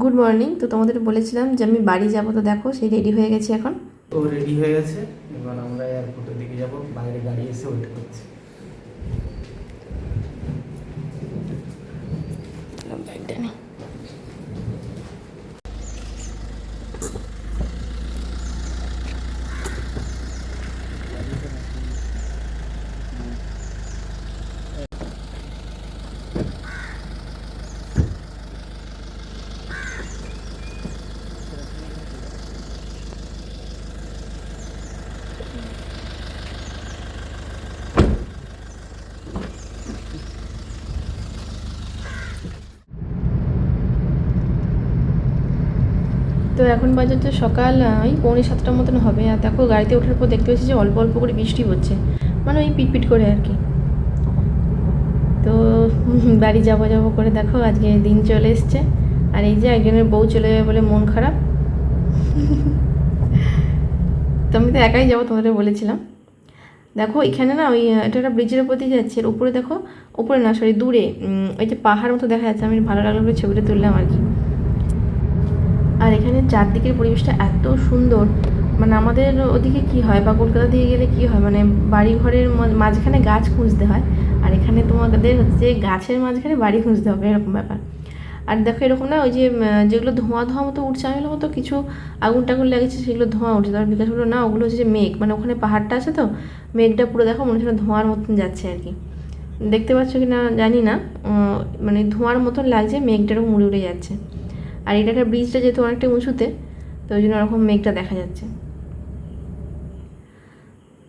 Good morning তো তোমাদের বলেছিলাম যে আমি বাড়ি যাব তো দেখো সেই রেডি হয়ে গেছি এখন। ও রেডি হয়ে গেছে। এবার আমরা এয়ারপোর্টের দিকে যাব। বাইরে গাড়ি এসে ওয়েট করছে। তো এখন বাজে তো সকাল ওই পৌনে সাতটার মতন হবে। আর দেখো, গাড়িতে ওঠার পর দেখতে পাচ্ছি যে অল্প অল্প করে বৃষ্টি হচ্ছে। মানে ওই পিটপিট করে আর কি। তো বাড়ি যাব যাব করে দেখো, আজকে দিন চলে এসছে। আর এই যে একজনের বউ চলে যাবে বলে মন খারাপ। তো আমি তো একাই যাব তোমাদের বলেছিলাম। দেখো, এখানে না ওই এটা একটা ব্রিজের উপর দিয়ে যাচ্ছে। উপরে দেখো, উপরে না সরি দূরে ওই যে পাহাড় মতো দেখা যাচ্ছে। আমি ভালো লাগল ছবিটা তুললাম আর কি। আর এখানে চারদিকের পরিবেশটা এত সুন্দর। মানে আমাদের ওদিকে কি হয় বা কলকাতা দিয়ে গেলে কি হয়? মানে বাড়ি ঘরের মাঝখানে গাছ খুঁজতে হয়। আর এখানে তোমাদের হচ্ছে গাছের মাঝখানে বাড়ি খুঁজতে হবে, এরকম ব্যাপার। আর দেখো এরকম না, ওই যে যেগুলো ধোঁয়া ধোঁয়া মতো উঠছে, আমি মতো কিছু আগুন টাগুন লেগেছে, সেগুলো ধোঁয়া উঠছে। তারপর বিকাশ বলল না, ওগুলো হচ্ছে মেঘ। মানে ওখানে পাহাড়টা আছে তো, মেঘটা পুরো দেখো মনে হচ্ছে ধোঁয়ার মতন যাচ্ছে আর কি। দেখতে পাচ্ছ কি না জানি না মানে ধোঁয়ার মতন লাগছে, মেঘটা এরকম উড়ে উড়ে যাচ্ছে। আর এটা একটা ব্রিজটা যেহেতু অনেকটা উঁচুতে, তো ওই জন্য ওরকম মেঘটা দেখা যাচ্ছে।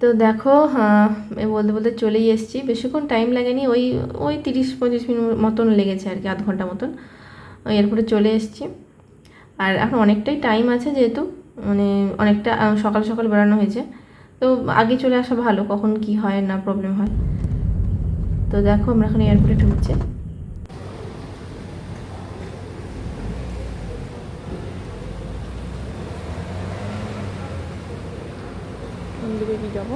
তো দেখো বলতে বলতে চলেই এসেছি। বেশিক্ষণ টাইম লাগেনি, ওই ওই তিরিশ পঁচিশ মিনিট মতন লেগেছে আর কি, আধ ঘণ্টা মতন। ওই এরপরে চলে এসেছি। আর এখন অনেকটাই টাইম আছে যেহেতু মানে অনেকটা সকাল সকাল বেড়ানো হয়েছে। তো আগে চলে আসা ভালো, কখন কি হয় না প্রবলেম হয়। তো দেখো, আমরা এখন এয়ারপোর্টে ঢুকছি। কি যাব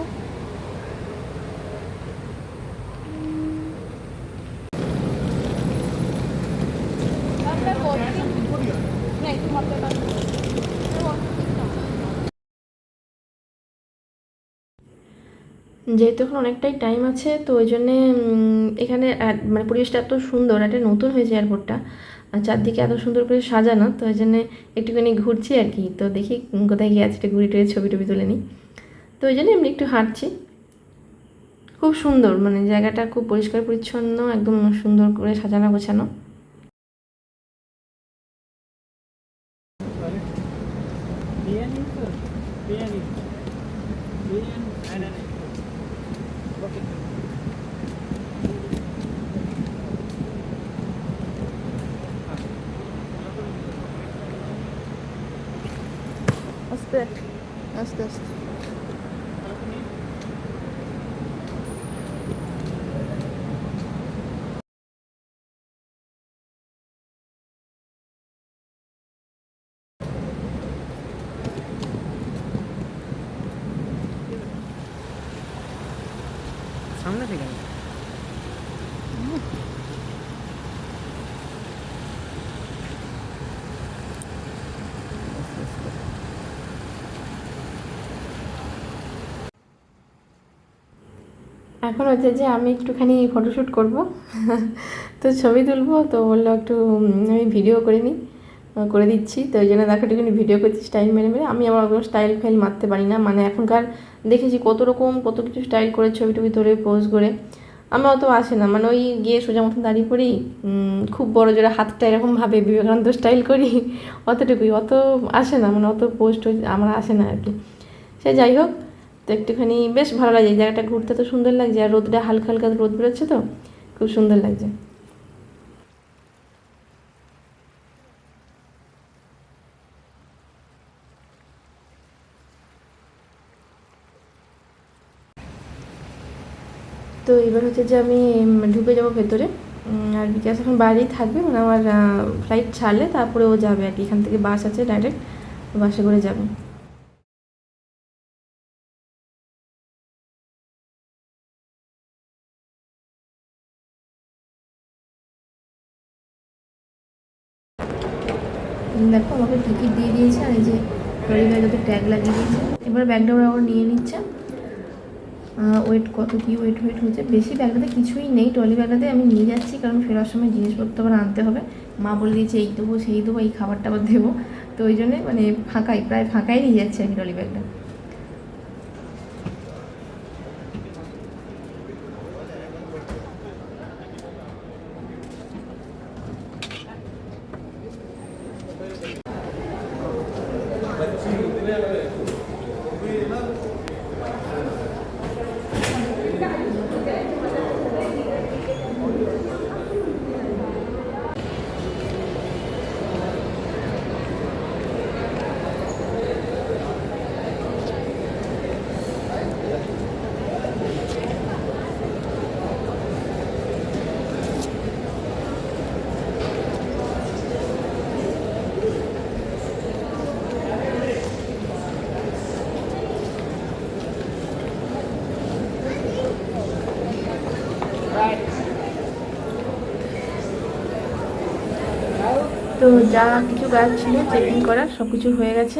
যেহেতু এখন অনেকটাই টাইম আছে, তো ওই জন্যে এখানে মানে পরিবেশটা এত সুন্দর, একটা নতুন হয়েছে এয়ারপোর্টটা আর চারদিকে এত সুন্দর করে সাজানো, তো ওই জন্যে একটুখানি ঘুরছি আর কি। তো দেখি কোথায় গিয়ে আছে, একটু ঘুরে টুরে ছবি টবি তুলে নিই। তো ওই জন্য এমনি একটু হাঁটছি। খুব সুন্দর মানে জায়গাটা খুব পরিষ্কার পরিচ্ছন্ন একদম সুন্দর করে সাজানো গোছানো। আস্তে আস্তে আস্তে। এখন হচ্ছে যে আমি একটুখানি ফটোশ্যুট করব। তো ছবি তুলবো, তো বলল একটু আমি ভিডিও করে নিই করে দিচ্ছি। তো ওই জন্য দেখো একটুখানি ভিডিও করছি স্টাইল মেরে মেরে। আমি আমার ওগুলো স্টাইল ফাইল মারতে পারি না। মানে এখনকার দেখেছি কত রকম, কত কিছু স্টাইল করে ছবি টবি ধরে পোজ করে। আমার অত আসে না। মানে ওই গিয়ে সোজা মতন দাঁড়িয়ে পড়ি খুব বড় জোরে হাতটা এরকমভাবে বিবেকানন্দ স্টাইল করি, অতটুকুই। অত আসে না। মানে অত পোস্ট আমার আসে না আর কি। সে যাই হোক তো একটুখানি বেশ ভালো এই জায়গাটা ঘুরতে তো সুন্দর লাগছে, আর রোদটা হালকা হালকা রোদ বেরোচ্ছে তো, খুব সুন্দর লাগছে। তো এবার হচ্ছে যে আমি ঢুকে যাব ভেতরে আর বিকাশ এখন বাইরেই থাকবে মানে আমার ফ্লাইট ছাড়লে তারপরে ও যাবে আর কি, এখান থেকে বাস আছে ডাইরেক্ট বাসে করে যাবে। দিয়ে দিয়েছে আর এই যে ট্রলি ব্যাগটাতে ট্যাগ লাগিয়ে দিয়েছে। এবার ব্যাগটা ওরা আবার নিয়ে নিচ্ছে। ওয়েট কত কি ওয়েট ওয়েট হচ্ছে? বেশি ব্যাগটাতে কিছুই নেই। ট্রলি ব্যাগটাতে আমি নিয়ে যাচ্ছি, কারণ ফেরার সময় জিনিসপত্র আবার আনতে হবে। মা বলে দিয়েছে, এই দেবো, সেই দেবো, এই খাবারটা আবার দেবো। তো ওই জন্যে মানে ফাঁকাই, প্রায় ফাঁকাই নিয়ে যাচ্ছে আর কি ট্রলি ব্যাগটা তো যা কিছু গাছ ছিল চেকিং করার সব কিছু হয়ে গেছে।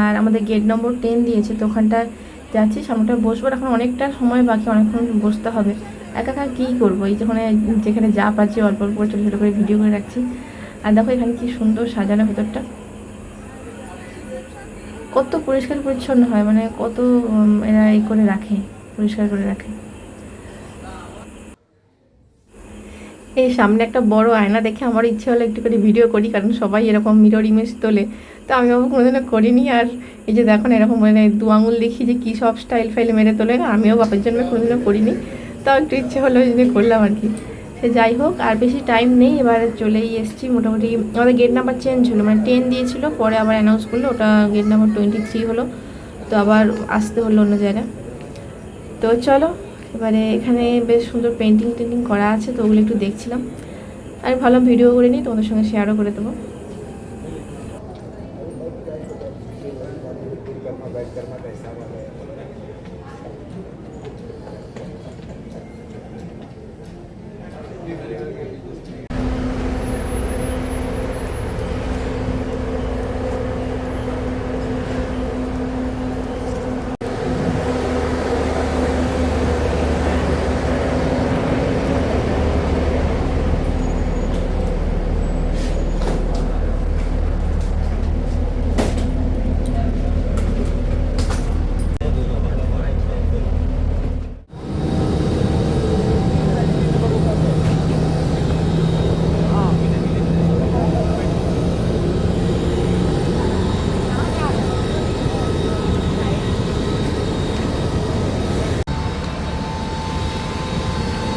আর আমাদের গেট নম্বর টেন দিয়েছে, তো ওখানটায় যাচ্ছি, সামনেটা বসবো এখন অনেকটা সময় বাকি, অনেকক্ষণ বসতে হবে। একা একা কী করব? এই যেখানে যেখানে যা পাচ্ছি, অল্প অল্প করে ছোটো ছোটো করে ভিডিও করে রাখছি। আর দেখো এখানে কি সুন্দর সাজানো ভেতরটা। কত পরিষ্কার পরিচ্ছন্ন হয় মানে কত এরা এই করে রাখে, পরিষ্কার করে রাখে। এই সামনে একটা বড় আয়না দেখে আমার ইচ্ছে হলো একটু করে ভিডিও করি, কারণ সবাই এরকম মিরর ইমেজ তোলে। তো আমি বাবু কোনোদিনও করিনি, আর এই যে দেখুন এরকম মানে দু আঙুল দেখি যে কী সব স্টাইল ফাইল মেরে তোলে আমিও বাপের জন্য কোনোদিনও করিনি। তাও একটু ইচ্ছে হলো ওই জন্য করলাম আর কি। সে যাই হোক, আর বেশি টাইম নেই, এবার চলেই এসেছি মোটামুটি। আমাদের গেট নাম্বার চেঞ্জ হলো মানে টেন দিয়েছিল, পরে আবার অ্যানাউন্স করল, ওটা গেট নাম্বার টোয়েন্টি থ্রি হলো। তো আবার আসতে হলো অন্য জায়গায়। তো চলো এবারে এখানে বেশ সুন্দর পেন্টিং টেন্টিং করা আছে, তো ওগুলো একটু দেখছিলাম। আর ভালো ভিডিও করে নিই, তোমাদের সঙ্গে শেয়ারও করে দেবো।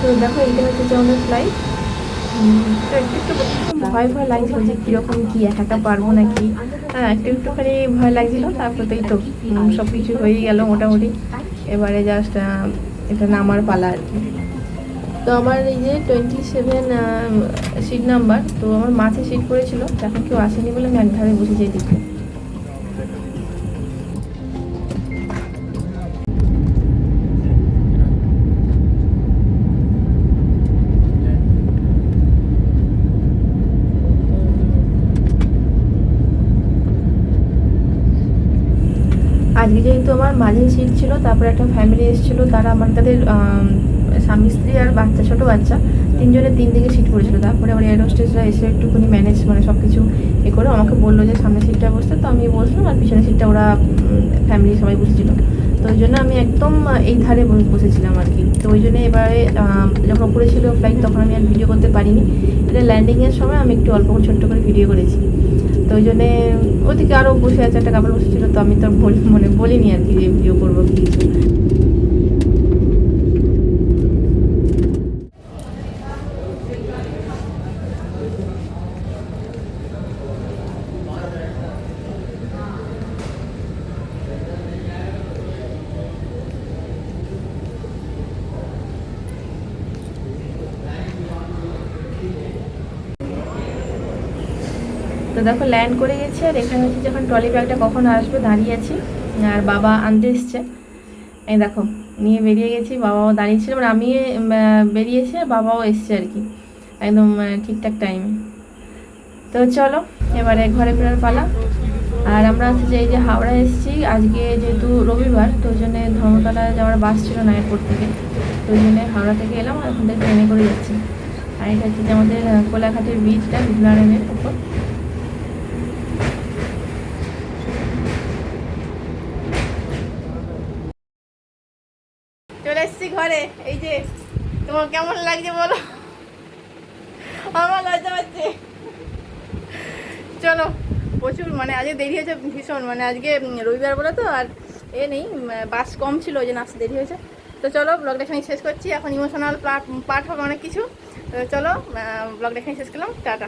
তো দেখো, এইটা হচ্ছে একটু একটু ভয় ভয় লাগছিল যে কীরকম কী, একা একা পারব নাকি? হ্যাঁ একটু একটুখানি ভয় লাগছিল তারপর তো সব কিছু হয়েই গেল মোটামুটি। এবারে জাস্ট এটা নামার পালা আর কি। তো আমার এই যে টোয়েন্টি সেভেন সিট নাম্বার তো আমার মাঝে সিট পড়েছিল এখন কেউ আসেনি বলে আমি একধারে বসে যাই দিকে আজকে যেহেতু আমার মাঝে সিট ছিল, তারপরে একটা ফ্যামিলি এসেছিল, তারা আমার, তাদের স্বামী, স্ত্রী আর বাচ্চা, ছোট বাচ্চা তিনজনের তিন দিকে সিট পড়েছিল। তারপরে আমার এয়ার হোস্টেসরা এসে একটুখানি ম্যানেজ মানে সব কিছু এ করে আমাকে বলল যে সামনে সিটটা বসতে। তো আমি বসলাম আর পিছনে সিটটা ওরা ফ্যামিলি সবাই বসেছিল। তো ওই জন্য আমি একদম এই ধারে বসেছিলাম আর কি। তো ওই জন্য এবারে যখন উপরে ছিল ফ্লাইট তখন আমি আর ভিডিও করতে পারিনি। এটা ল্যান্ডিংয়ের সময় আমি একটু অল্প ছোট্ট করে ভিডিও করেছি। তো ওই জন্যে ওদিকে আরও বসে আছে, একটা কাপড় বসেছিল, তো আমি তো বলি মানে বলিনি আর কি যে ভিডিও করব কিছু তো দেখো ল্যান্ড করে গেছি আর এখানে হচ্ছে যখন ট্রলি ব্যাগটা কখন আসবে, দাঁড়িয়ে আছি। আর বাবা আনতে এসছে। এই দেখো, নিয়ে বেরিয়ে গেছি, বাবাও দাঁড়িয়ে ছিল মানে আমি বেরিয়েছি আর বাবাও এসছে আর কি। একদম ঠিকঠাক টাইমে তো চলো, এবারে ঘরে ফেরার পালা। আর আমরা হচ্ছে যে এই যে হাওড়া এসেছি, আজকে যেহেতু রবিবার, তো ওই জন্যে ধর্মতলা যাওয়ার বাস ছিল না থেকে। তো ওই জন্যে হাওড়া থেকে এলাম আর ওখান থেকে ট্রেনে করে যাচ্ছি। আর এটা হচ্ছে যে আমাদের কোলাঘাটের বীজটা বিপ্লারেনের উপর চলে এসেছি ঘরে এই যে তোমার কেমন লাগছে বলো? আমার লজ্জা পাচ্ছে। চলো, প্রচুর মানে আজকে দেরি হয়েছে ভীষণ মানে আজকে রবিবার বলো তো, আর এ নেই বাস কম ছিল, ওই জন্য আসতে দেরি হয়েছে। তো চলো ব্লগটা এখানে শেষ করছি, এখন ইমোশনাল পার্ট পার্ট হবে অনেক কিছু। তো চলো ব্লগটা এখানে শেষ করলাম, টাটা।